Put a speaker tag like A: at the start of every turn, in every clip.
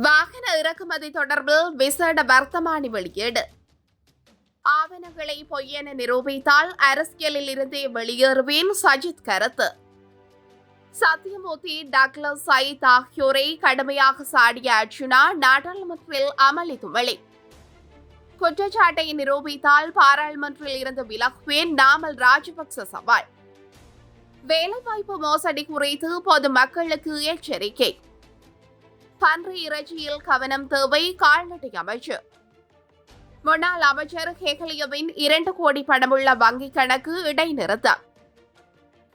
A: வாகன இறக்குமதி தொடர்பில் விசேட வர்த்தமானி வெளியீடு. ஆவணங்களை பொய்யென நிரூபித்தால் அரசியலில் இருந்தே வெளியேறுவேன் சஜித் கருத்து. சத்யமூர்த்தி டக்லஸ் சயித் ஆகியோரை கடுமையாக சாடிய அர்ஜுனா நாடாளுமன்றத்தில் அமளி துமளி குற்றச்சாட்டை நிரூபித்தால் பாராளுமன்றில் இருந்து விலகுவேன் நாமல் ராஜபக்ச சவால். வேலைவாய்ப்பு மோசடி குறித்து பொதுமக்களுக்கு எச்சரிக்கை. பன்றி இறைச்சியில் கவனம் தேவை கால்நடை அமைச்சர் முன்னாள் அமைச்சர் ஹெகலியவின் இரண்டு கோடி பணமுள்ள வங்கிக் கணக்கு இடைநிறுத்தம்.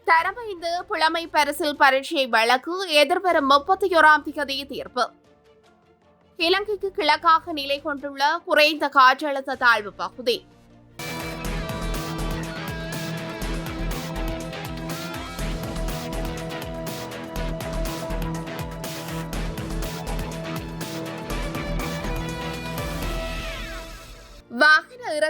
A: தரமைந்து புலமை பரிசில் பரீட்சை வழக்கு எதிர்வரும் முப்பத்தி ஓராம் தேதி தீர்ப்பு. இலங்கைக்கு கிழக்காக நிலை கொண்டுள்ள குறைந்த காற்றழுத்த தாழ்வு பகுதி.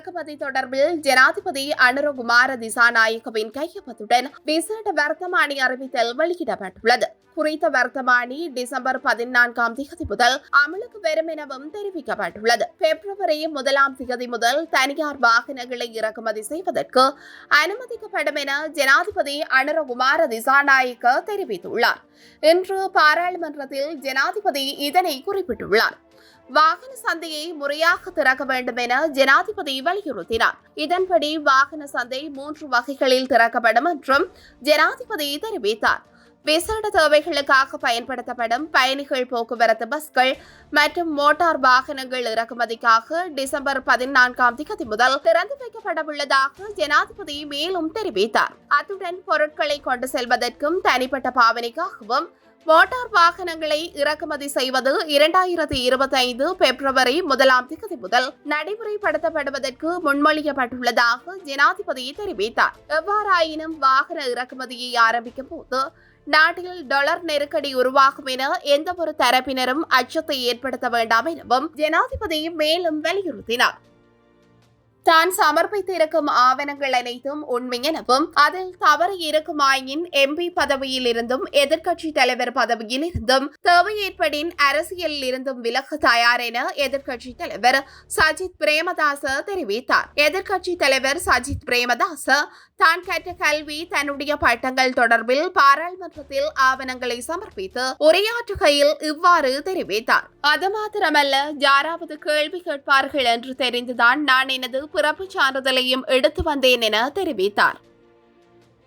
A: இறக்குமதி தொடர்பில் ஜனாதிபதி அனுரகுமார திசாநாயகவின் கையொப்பத்துடன் விசேட வர்த்தமானி அறிவித்தல் வெளியிடப்பட்டுள்ளது. குறித்த வர்த்தமானி டிசம்பர் பதினான்காம் தேதி முதல் அமலுக்கு வரும் எனவும் தெரிவிக்கப்பட்டுள்ளது. பிப்ரவரி முதலாம் தேதி முதல் தனியார் வாகனங்களை இறக்குமதி செய்வதற்கு அனுமதிக்கப்படும் என ஜனாதிபதி அனுரகுமார திசாநாயக்க தெரிவித்துள்ளார். இன்று பாராளுமன்றத்தில் ஜனாதிபதி இதனை குறிப்பிட்டுள்ளார். வாகன சந்தையை முறையாக திறக்க வேண்டும் என ஜனாதிபதி வலியுறுத்தினார். இதன்படி வாகன சந்தை மூன்று வகைகளில் திறக்கப்படும் என்றும் ஜனாதிபதி தெரிவித்தார். விசேட தேவைகளுக்காக பயன்படுத்தப்படும் பயணிகள் போக்குவரத்து பஸ்கள் மற்றும் மோட்டார் வாகனங்கள் இறக்குமதிக்காக டிசம்பர் பதினான்காம் தேதி முதல் திறந்து வைக்கப்படவுள்ளதாக ஜனாதிபதி மேலும் தெரிவித்தார். அத்துடன் பொருட்களை கொண்டு செல்வதற்கும் தனிப்பட்ட பாவனைக்காகவும் மோட்டார் வாகனங்களை இறக்குமதி செய்வது இரண்டாயிரத்தி இருபத்தி ஐந்து பிப்ரவரி முதலாம் தேதி முதல் நடைமுறைப்படுத்தப்படுவதற்கு முன்மொழியப்பட்டுள்ளதாக ஜனாதிபதி தெரிவித்தார். எவ்வாறாயினும் வாகன இறக்குமதியை ஆரம்பிக்கும் போது நாட்டில் டாலர் நெருக்கடி உருவாகும் என எந்தவொரு தரப்பினரும் அச்சத்தை ஏற்படுத்த வேண்டாம் எனவும் ஜனாதிபதி மேலும் வலியுறுத்தினார். தான் சமர்ப்பித்திருக்கும் ஆவணங்கள் அனைத்தும் உண்மை எனவும் அதில் தவறு இருக்குமாயின் எம்பி பதவியில் இருந்தும் எதிர்க்கட்சி தலைவர் பதவியில் இருந்தும் தேவை ஏற்படின் அரசியலில் இருந்தும் விலக தயார் என எதிர்க்கட்சி தலைவர் சஜித் பிரேமதாச தெரிவித்தார். எதிர்க்கட்சி தலைவர் சஜித் பிரேமதாச தான் கற்ற கல்வி தன்னுடைய பட்டங்கள் தொடர்பில் பாராளுமன்றத்தில் ஆவணங்களை சமர்ப்பித்து உரையாற்றுகையில் இவ்வாறு தெரிவித்தார். அது மாத்திரமல்ல யாராவது கேள்வி கேட்பார்கள் என்று தெரிந்துதான் நான் எனது பிறப்புச் சான்றிதழையும் எடுத்து வந்தேன் என தெரிவித்தார்.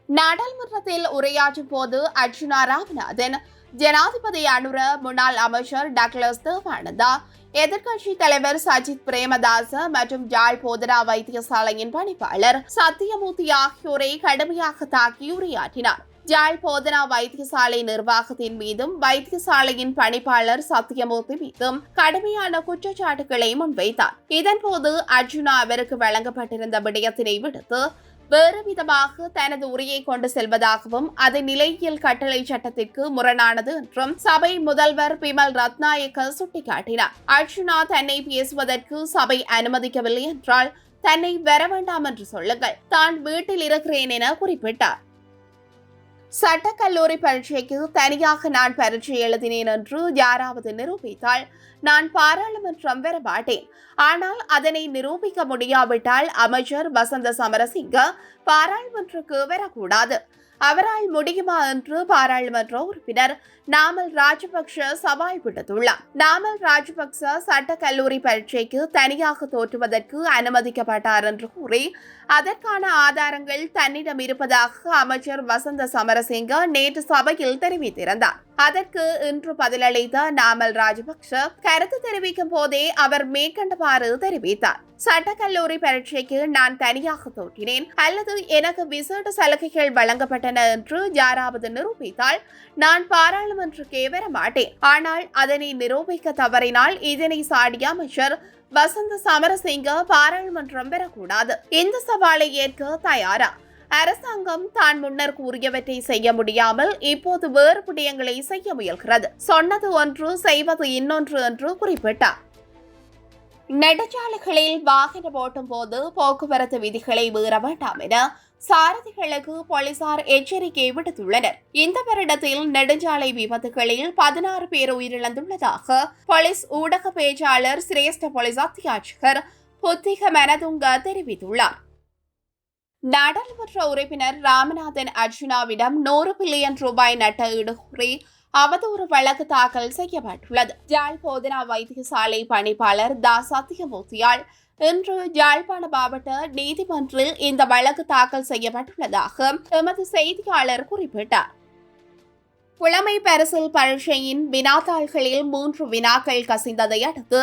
A: நாடாளுமன்றத்தில் உரையாற்றும் போது அர்ஜுனா ராமநாதன் ஜனாதிபதி அனுர முன்னாள் அமைச்சர் டக்ளஸ் தேவானந்தா எதிர்க்கட்சி தலைவர் சஜித் பிரேமதாச மற்றும் ஜாழ் போதனா வைத்தியசாலையின் பணிப்பாளர் சத்தியமூர்த்தி ஆகியோரை கடுமையாக தாக்கி உரையாற்றினார். ஜாழ் போதனா வைத்தியசாலை நிர்வாகத்தின் மீதும் வைத்தியசாலையின் பணிப்பாளர் சத்தியமூர்த்தி மீதும் கடுமையான குற்றச்சாட்டுகளை முன்வைத்தார். இதன்போது அர்ஜுனா அவருக்கு வழங்கப்பட்டிருந்த விடயத்தினை விடுத்து வேறு விதமாக தனது உரையை கொண்டு செல்வதாகவும் அது நிலையியல் கட்டளை சட்டத்திற்கு முரணானது என்றும் சபை முதல்வர் பிமல் ரத்நாயக்க சுட்டிக்காட்டினார். அர்ஜுனா தன்னை பேசுவதற்கு சபை அனுமதிக்கவில்லை என்றால் தன்னை வர வேண்டாம் என்று சொல்லுங்கள். தான் வீட்டில் இருக்கிறேன் என குறிப்பிட்டார். சட்டக்கல்லூரி பரீட்சைக்கு தனியாக நான் பரீட்சை எழுதினேன் என்று யாராவது நிரூபித்தால் நான் பாராளுமன்றம் பெற மாட்டேன். ஆனால் அதனை நிரூபிக்க முடியாவிட்டால் அமைச்சர் வசந்த சமரசிங்க பாராளுமன்றக்கு வரக்கூடாது. அவரால் முடியுமா என்று பாராளுமன்ற உறுப்பினர் நாமல் ராஜபக்ஷ சவால் விடுத்துள்ளார். நாமல் ராஜபக்ச சட்ட கல்லூரி பரீட்சைக்கு தனியாக தோற்றுவதற்கு அனுமதிக்கப்பட்டார் என்று கூறி அதற்கான ஆதாரங்கள் தன்னிடம் இருப்பதாக அமைச்சர் வசந்த சமரசிங்க நேற்று சபையில் தெரிவித்திருந்தார். அதற்கு இன்று பதிலளித்த நாமல் ராஜபக்ஷ கருத்து தெரிவிக்கும் போதே அவர் மேற்கண்டவாறு தெரிவித்தார். சட்டக்கல்லூரி பரீட்சைக்கு நான் தனியாக தோற்றினேன். அல்லது எனக்கு விசேட சலுகைகள் வழங்கப்பட்டன என்று யாராவது நிரூபித்தால் நான் பாராளுமன்றக்கே வர மாட்டேன் ஆனால் அதனை நிரூபிக்க தவறினால் இதனை சாடிய அமைச்சர் வசந்த சமரசிங்க பாராளுமன்றம் பெறக்கூடாது இந்த சவாலை ஏற்க தயாரா? அரசாங்கம் தான் முன்னர் கூறியவற்றை செய்ய முடியாமல் இப்போது வேறு விடயங்களை செய்ய முயல்கிறது. சொன்னது ஒன்று செய்வது இன்னொன்று என்று குறிப்பிட்டார். நெடுஞ்சாலைகளில் வாகனம் ஓட்டும் போது போக்குவரத்து விதிகளை மீற வேண்டாம் என சாரதிகளுக்கு போலீசார் எச்சரிக்கை விடுத்துள்ளனர். இந்த வருடத்தில் நெடுஞ்சாலை விபத்துகளில் பதினாறு பேர் உயிரிழந்துள்ளதாக போலீஸ் ஊடக பேச்சாளர் சிரேஷ்ட போலீஸ் அத்தியாட்சகர் புத்திக மனதுங்க தெரிவித்துள்ளார். நாடாளுமன்ற உறுப்பினர் ராமநாதன் அர்ஜுனாவிடம் நூறு பில்லியன் ரூபாய் நட்ட ஈடுகோரி அவதூறு வழக்கு தாக்கல் செய்யப்பட்டுள்ளது. ஜாழ் போதனா வைத்தியசாலை பணிப்பாளர் தா சத்தியமூர்த்தியால் இன்று யாழ்ப்பாண மாவட்ட நீதிமன்றில் இந்த வழக்கு தாக்கல் செய்யப்பட்டுள்ளதாக எமது செய்தியாளர் குறிப்பிட்டார். புலமை பரிசில் பரீட்சையின் வினாத்தாள்களில் மூன்று வினாக்கள் கசிந்ததை அடுத்து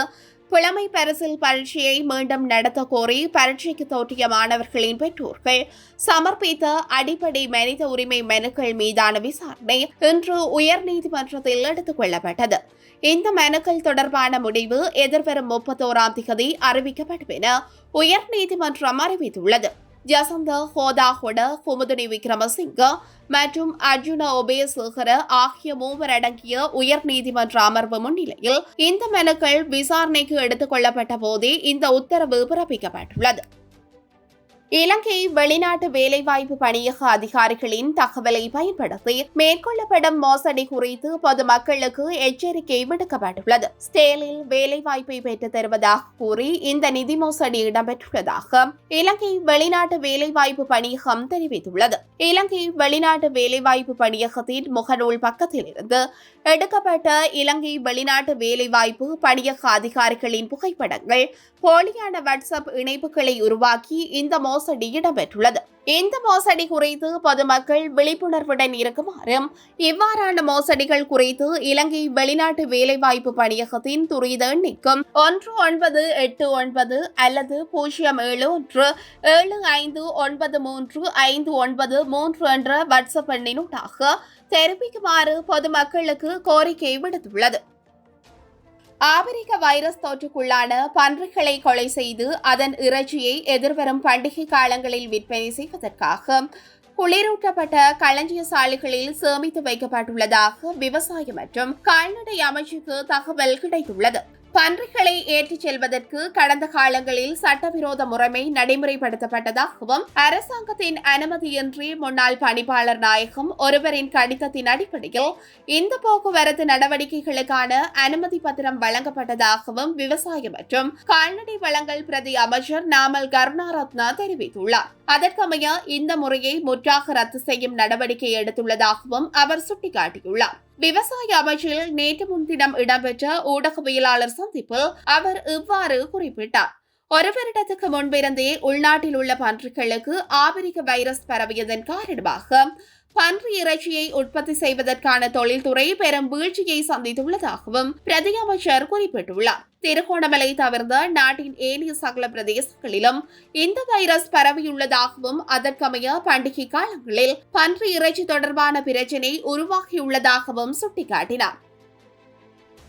A: புலமை பரிசில் பரீட்சையை மீண்டும் நடத்த கோரி பரீட்சைக்கு தோற்றிய மாணவர்களின் பெற்றோர்கள் சமர்ப்பித்த அடிப்படை மனித உரிமை மனுக்கள் மீதான விசாரணை இன்று உயர்நீதிமன்றத்தில் எடுத்துக் கொள்ளப்பட்டது. இந்த மனுக்கள் தொடர்பான முடிவு எதிர்வரும் முப்பத்தோராம் தேதி அறிவிக்கப்படும் என உயர்நீதிமன்றம் அறிவித்துள்ளது. ஜசந்த ஹோதாஹொட குமுதினி விக்ரமசிங்க மற்றும் அர்ஜுன உபயசேகர ஆகிய மூவர் அடங்கிய உயர்நீதிமன்ற அமர்வு முன்னிலையில் இந்த மனுக்கள் விசாரணைக்கு எடுத்துக் கொள்ளப்பட்ட போதே இந்த உத்தரவு பிறப்பிக்கப்பட்டுள்ளது. இலங்கை வெளிநாட்டு வேலைவாய்ப்பு பணியக அதிகாரிகளின் தகவலை பயன்படுத்தி மேற்கொள்ளப்படும் மோசடி குறித்து பொதுமக்களுக்கு எச்சரிக்கை விடுக்கப்பட்டுள்ளது. ஸ்டேலில் வேலைவாய்ப்பை பெற்றுத் தருவதாக கூறி இந்த நிதி மோசடி இடம்பெற்றுள்ளதாக இலங்கை வெளிநாட்டு வேலைவாய்ப்பு பணியகம் தெரிவித்துள்ளது. இலங்கை வெளிநாட்டு வேலைவாய்ப்பு பணியகத்தின் முகநூல் பக்கத்தில் இருந்து எடுக்கப்பட்ட இலங்கை வெளிநாட்டு வேலைவாய்ப்பு பணியக அதிகாரிகளின் புகைப்படங்கள் போலியான வாட்ஸ்அப் இணைப்புகளை உருவாக்கி இந்த மோசடி இடம்பெற்றுள்ளது இந்த மோசடி குறித்து பொதுமக்கள் விழிப்புணர்வுடன் இருக்குமாறும் இவ்வாறான மோசடிகள் குறித்து இலங்கை வெளிநாட்டு வேலைவாய்ப்பு பணியகத்தின் துரித எண்ணிக்கும் ஒன்று ஒன்பது எட்டு ஒன்பது அல்லது பூஜ்ஜியம் ஏழு ஒன்று ஏழு ஐந்து ஒன்பது மூன்று ஐந்து ஒன்பது மூன்று என்ற வாட்ஸ்அப் எண்ணினூடாக தெரிவிக்குமாறு பொதுமக்களுக்கு கோரிக்கை விடுத்துள்ளது. ஆபிரிக்க வைரஸ் தொற்றுக்குள்ளான பன்றிகளை கொலை செய்து அதன் இறைச்சியை எதிர்வரும் பண்டிகை காலங்களில் விற்பனை செய்வதற்காக குளிரூட்டப்பட்ட களஞ்சிய சாலைகளில் சேமித்து வைக்கப்பட்டுள்ளதாக விவசாய மற்றும் கால்நடை அமைச்சுக்கு தகவல் கிடைத்துள்ளது. பன்றிகளை ஏற்றிச் செல்வதற்கு கடந்த காலங்களில் சட்டவிரோத முறைமை நடைமுறைப்படுத்தப்பட்டதாகவும் அரசாங்கத்தின் அனுமதியின்றி முன்னாள் பணிப்பாளர் நாயகம் ஒருவரின் கடிதத்தின் அடிப்படையில் இந்த போக்குவரத்து நடவடிக்கைகளுக்கான அனுமதி பத்திரம் வழங்கப்பட்டதாகவும் விவசாய மற்றும் கால்நடை வளங்கள் பிரதி அமைச்சர் நாமல் கருணாரத்னா தெரிவித்துள்ளார். அதற்கமைய இந்த முறையை முற்றாக ரத்து செய்யும் நடவடிக்கை எடுத்துள்ளதாகவும் அவர் சுட்டிக்காட்டியுள்ளார். விவசாய அமைச்சில் நேற்று முன்தினம் இடம்பெற்ற ஊடகவியலாளர் சந்திப்பில் அவர் இவ்வாறு குறிப்பிட்டார். ஒரு வருடத்துக்கு முன்பிருந்தே உள்நாட்டில் உள்ள பன்றிகளுக்கு ஆபிரிக்க வைரஸ் பரவியதன் காரணமாக பன்றி இறைச்சியை உற்பத்தி செய்வதற்கான தொழில்துறை பெரும் வீழ்ச்சியை சந்தித்துள்ளதாகவும் பிரதி அமைச்சர் குறிப்பிட்டுள்ளார். திருகோணமலை தவிர்ந்த நாட்டின் ஏனைய சகல பிரதேசங்களிலும் இந்த வைரஸ் பரவியுள்ளதாகவும் அதற்கமைய பண்டிகை காலங்களில் பன்றி இறைச்சி தொடர்பான பிரச்சினை உருவாகியுள்ளதாகவும் சுட்டிக்காட்டினார்.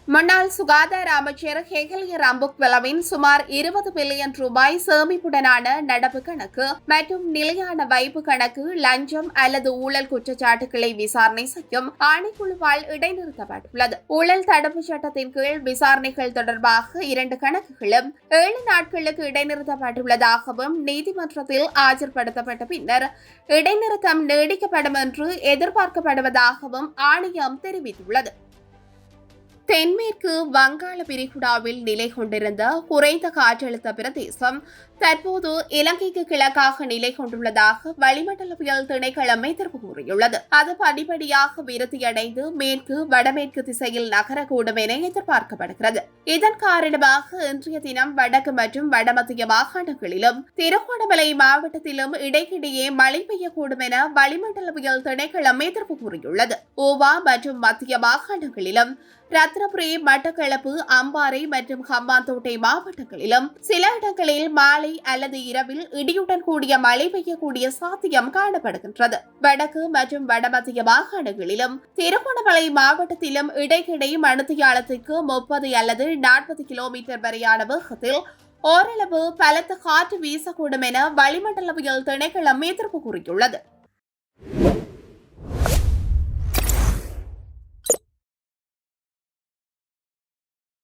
A: முன்னாள் சுகாதார அமைச்சர் ஹெகலிய ராம்புக்வெலவின் சுமார் இருபது பில்லியன் ரூபாய் சேமிப்புடனான நடப்பு கணக்கு மற்றும் நிலையான வைப்பு கணக்கு லஞ்சம் அல்லது ஊழல் குற்றச்சாட்டுகளை விசாரணை செய்யும் ஆணைக்குழுவால் இடைநிறுத்தப்பட்டுள்ளது. ஊழல் தடுப்பு சட்டத்தின் கீழ் விசாரணைகள் தொடர்பாக இரண்டு கணக்குகளும் ஏழு நாட்களுக்கு இடைநிறுத்தப்பட்டுள்ளதாகவும் நீதிமன்றத்தில் ஆஜர்படுத்தப்பட்ட பின்னர் இடைநிறுத்தம் நீடிக்கப்படும் என்று எதிர்பார்க்கப்படுவதாகவும் ஆணையம் தெரிவித்துள்ளது. தென்மேற்கு வங்காள விரிகுடாவில் நிலை கொண்டிருந்த குறைந்த காற்றழுத்த பிரதேசம் தற்போது இலங்கைக்கு கிழக்காக நிலை கொண்டுள்ளதாக வளிமண்டலவியல் திணைக்களம் எதிர்ப்பு கூறியுள்ளது. அது படிப்படியாக விருத்தியடைந்து மேற்கு வடமேற்கு திசையில் நகரக்கூடும் என எதிர்பார்க்கப்படுகிறது. இதன் காரணமாக இன்றைய தினம் வடக்கு மற்றும் வடமத்திய மாகாணங்களிலும் திருகோணமலை மாவட்டத்திலும் இடைக்கிடையே மழை பெய்யக்கூடும் என வளிமண்டலவியல் திணைக்களம் எதிர்ப்பு கூறியுள்ளது. ஓவா மற்றும் மத்திய மாகாணங்களிலும் ரத்னபுரி மட்டக்களப்பு அம்பாறை மற்றும் ஹம்பாந்தோட்டை மாவட்டங்களிலும் சில இடங்களில் மாலை அல்லது இரவில் இடியுடன் கூடிய மழை பெய்யக்கூடிய சாத்தியம் காணப்படுகின்றது. வடக்கு மற்றும் வடமத்திய மாகாணங்களிலும் திருகோணமலை மாவட்டத்திலும் இடைக்கிடை மணித்தியாலத்திற்கு முப்பது அல்லது நாற்பது கிலோமீட்டர் வரையான வேகத்தில் ஓரளவு பலத்த காற்று வீசக்கூடும் என வளிமண்டலவியல் திணைக்களம் எதிர்ப்பு கூறியுள்ளது.